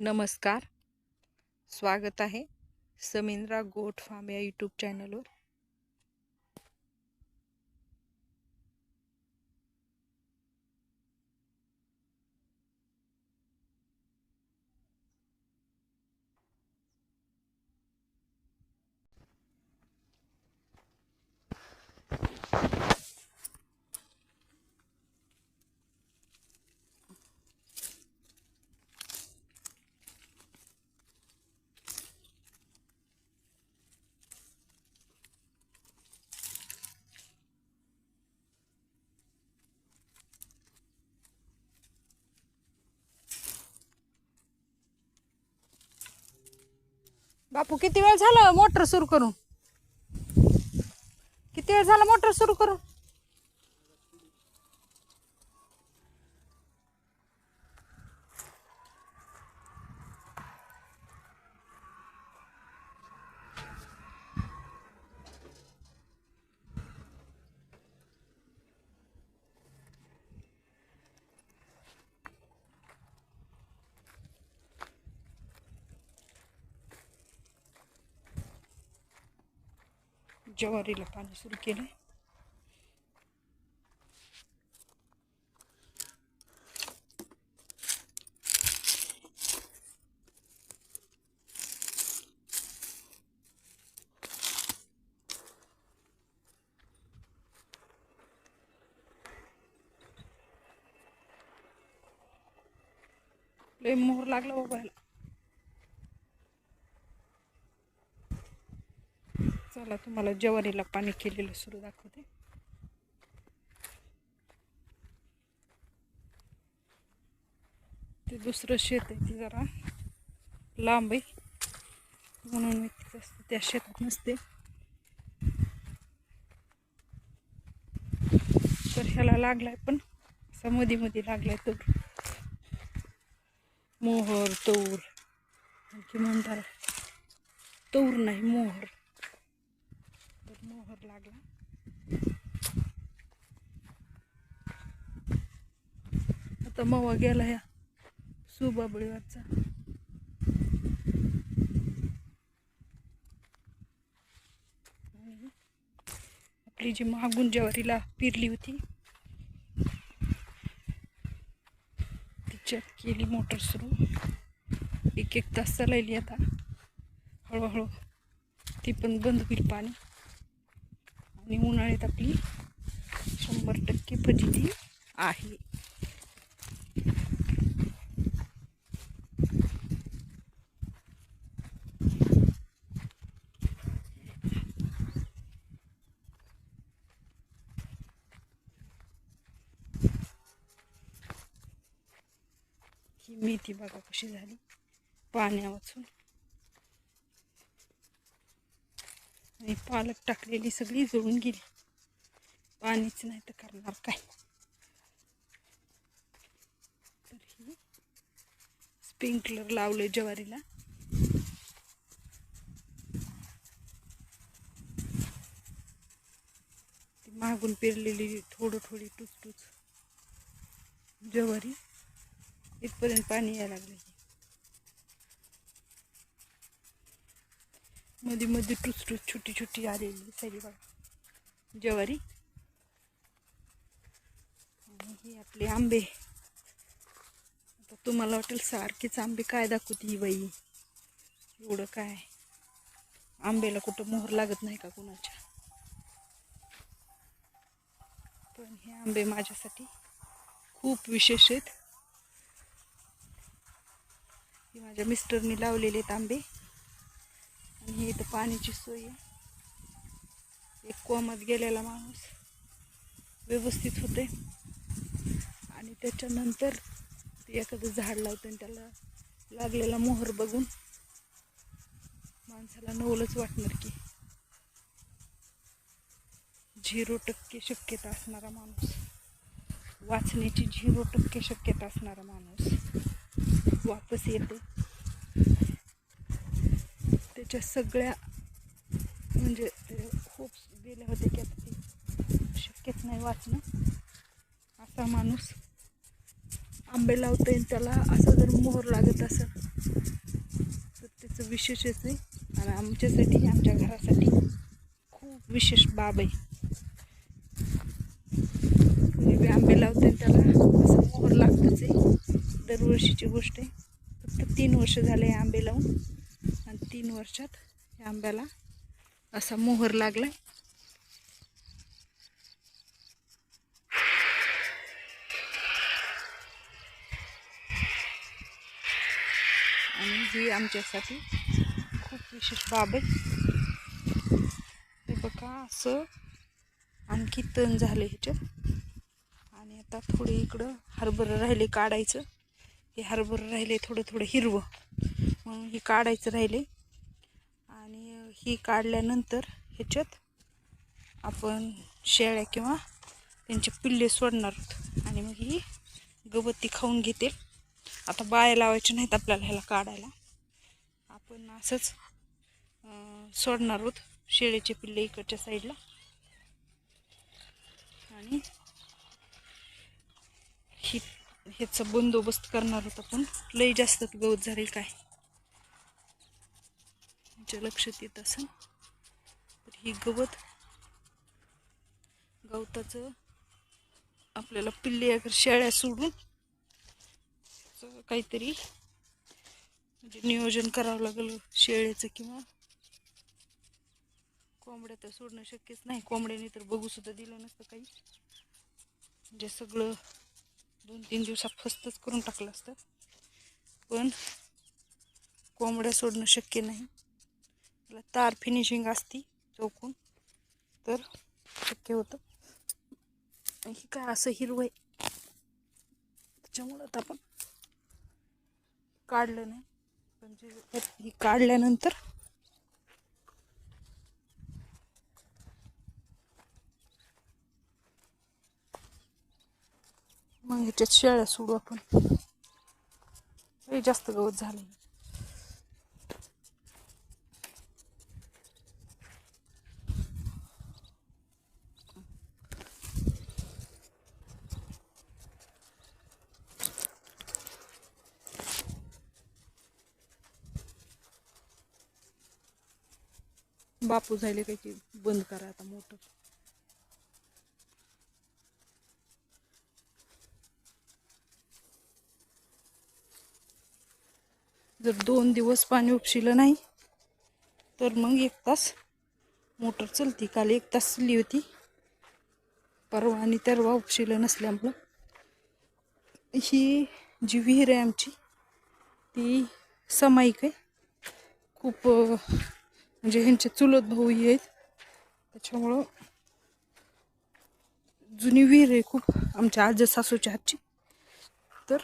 नमस्कार. स्वागत आहे समिंद्रा गोट फार्म या यूट्यूब चॅनलवर बापू किती वेळ झालं मोटर सुरू करून? किती वेळ झालं मोटर सुरू करून? ज्वारीला पाणी सुरू केलंय लय मोहर लागला बाबायला चला तुम्हाला ज्वारीला पाणी केलेलं सुरू दाखवते. ते दुसरं शेत आहे ते जरा लांब आहे. म्हणून मी तिथं त्या शेतात नसते. तर ह्याला लागलाय पण असा मध्ये मध्ये लागलाय तूर मोहर तौर आणखी म्हणतात. तूर नाही मोहर. मोहर लागला. आता मवा गेला ह्या सुबाबळीवरचा आपली जी मागून ज्वारीला पिरली होती तिच्यात केली मोटर सुरू. एक एक तास चालायली आता. हळूहळू ती पण बंद होईल पाणी. आणि उन्हाळ्यात आपली शंभर टक्के फजिती आहे. ही मेथी बघा कशी झाली. पाण्या वाचून आणि पालक टाकलेली सगळी जळून गेली. पाणीच नाही तर करणार काय? तर ही स्प्रिंकलर लावले ज्वारीला. ती मागून पेरलेली थोडं थोडी टुच टूच ज्वारी. इथपर्यंत पाणी यायला लागले मध्ये मध्ये टुच छोटी छोटी आलेली दिसायली बघा. ज्वारी. आणि हे आपले आंबे. आता तुम्हाला वाटेल सारखेच आंबे काय दाखवते ही बाई. एवढं काय? आंब्याला कुठं मोहर लागत नाही का कुणाच्या? पण हे आंबे माझ्यासाठी खूप विशेष आहेत. हे माझ्या मिस्टरनी लावलेले आहेत आंबे. आणि हे इथं पाण्याची सोय आहे. एक कोमात गेलेला माणूस व्यवस्थित होते आणि त्याच्यानंतर ते एखादं झाड लावतं आणि त्याला लागलेला मोहर बघून माणसाला नवलच वाटणार की झिरो टक्के शक्यता असणारा माणूस. वाचण्याची झिरो टक्के शक्यता असणारा माणूस वापस येते. त्याच्या सगळ्या म्हणजे खूप गेले होते की आता ते शक्यच नाही वाचणं. असा माणूस आंबे लावता येईल त्याला असा जर मोहर लागत असेल विशेषच आहे. आणि आमच्यासाठी आमच्या घरासाठी खूप विशेष बाब आहे. आंबे लावते त्याला असं मोहर लागतच आहे. दरवर्षीची गोष्ट आहे. फक्त तीन वर्ष झाले आंबे लावून. आणि तीन वर्षात या आंब्याला असा मोहर लागला आणि ही आमच्यासाठी खूप विशेष बाब आहे. हे बघा असं आणखी तण झालं ह्याच्यात. आणि आता थोडे इकडं हरभरं राहिले काढायचं. हे हरभरं राहिले थोडं थोडं हिरवं. मग हे काढायचं राहिले. आणि ही काढल्यानंतर ह्याच्यात आपण शेळ्या किंवा त्यांचे पिल्ले सोडणार आहोत. आणि मग ही गवती खाऊन घेतील. आता बाया लावायच्या नाहीत आपल्याला ह्याला काढायला. आपण असंच सोडणार आहोत शेळीचे पिल्ले इकडच्या साईडला. आणि ही ह्याचा बंदोबस्त करणार आहोत आपण. लई जास्त गवत झाले काय? तुमच्या लक्षात येत असेल तर ही गवत गवताचं आपल्याला पिल्ले अगर शेळ्या सोडून काहीतरी म्हणजे नियोजन करावं लागेल. शेळ्याचं किंवा कोंबड्या तर सोडणं शक्यच नाही. कोंबड्याने तर बघू सुद्धा दिलं नसतं काही. म्हणजे सगळं दोन तीन दिवसात फस्तच करून टाकलं असतं. पण कोंबड्या सोडणं शक्य नाही. त्याला तार फिनिशिंग असती चौकून. तर शक्य होतं. आणि हे काय असं हिरवं आहे? त्याच्यामुळं आता आपण काढलं नाही. पण जे ही काढल्यानंतर मग ह्याच्यात शेळ्या सोडू आपण. जास्त गवत झालं बापू झाले काही बंद करा आता मोटर. जर दोन दिवस पाणी उपशिलं नाही तर मग एक तास मोटर चलती. काल एक तास चलली होती. परवा आणि तरवा उपशिलं नसल्यामुळं. ही जी विहीर आहे आमची ती समायिक आहे. खूप म्हणजे ह्यांचे चुलत भाऊही आहेत त्याच्यामुळं जुनी विहीर आहे खूप आमच्या आजी सासूच्या हातची. तर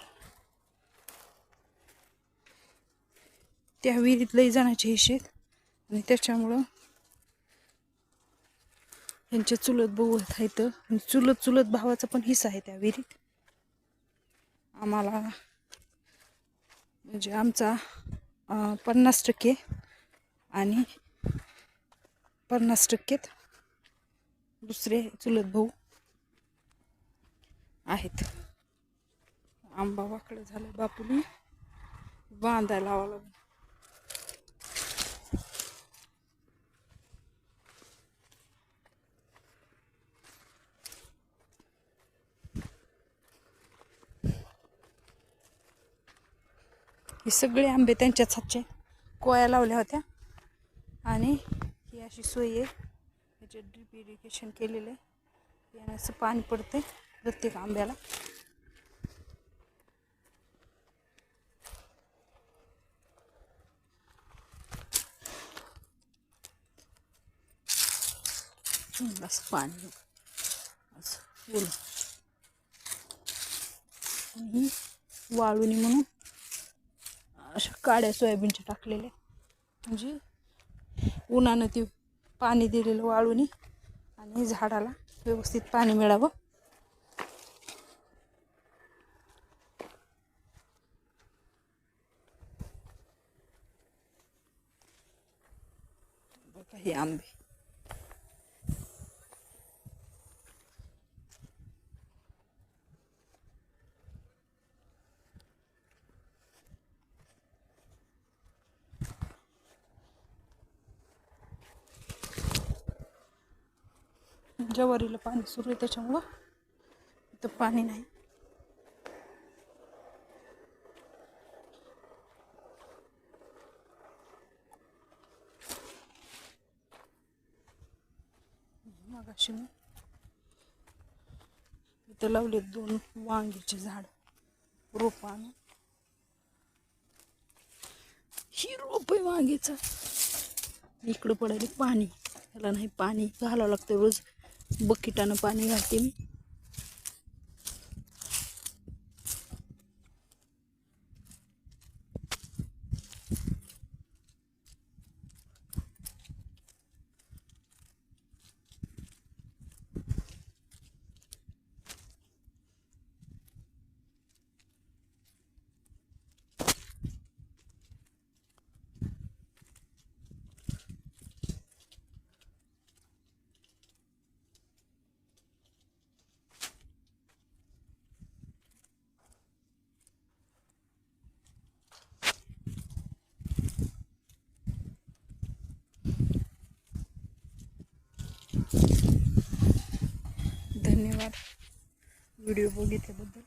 त्या विहिरीत लई जाण्याचे हिस्से आहेत. आणि त्याच्यामुळं यांचे चुलत भाऊ आहेत. आणि चुलत चुलत भावाचा पण हिस्सा आहे त्या विहिरीत. आम्हाला म्हणजे आमचा पन्नास टक्के आणि पन्नास टक्केत दुसरे चुलत भाऊ आहेत. आंबा वाकडं झालं बापूने. बांधा लावा लागलं हे सगळे आंबे त्यांच्याच हातचे कोया लावल्या होत्या. आणि अशी सोय आहे. याचे ड्रिप इरिगेशन केलेलं आहे. यानं असं पाणी पडते प्रत्येक आंब्याला. असं पाणी असं बोल आणि वाळूनी म्हणून अशा काड्या सोयाबीनच्या टाकलेल्या म्हणजे उन्हानं ती पाणी दिलेलं वाळूनी आणि झाडाला व्यवस्थित पाणी मिळावं. बघा हे आंबे. जवारीला पाणी सुरू आहे त्याच्यामुळं इथं पाणी नाही. मगाशी मी इथं लावले दोन वांगीचे झाड रोप आणून. ही रोप आहे वांगीचं इकडं पडायला पाणी त्याला नाही पाणी घालावं लागतं रोज. बकेटानं पाणी घालते मी. धन्यवाद. व्हिडिओ बघितल्याबद्दल.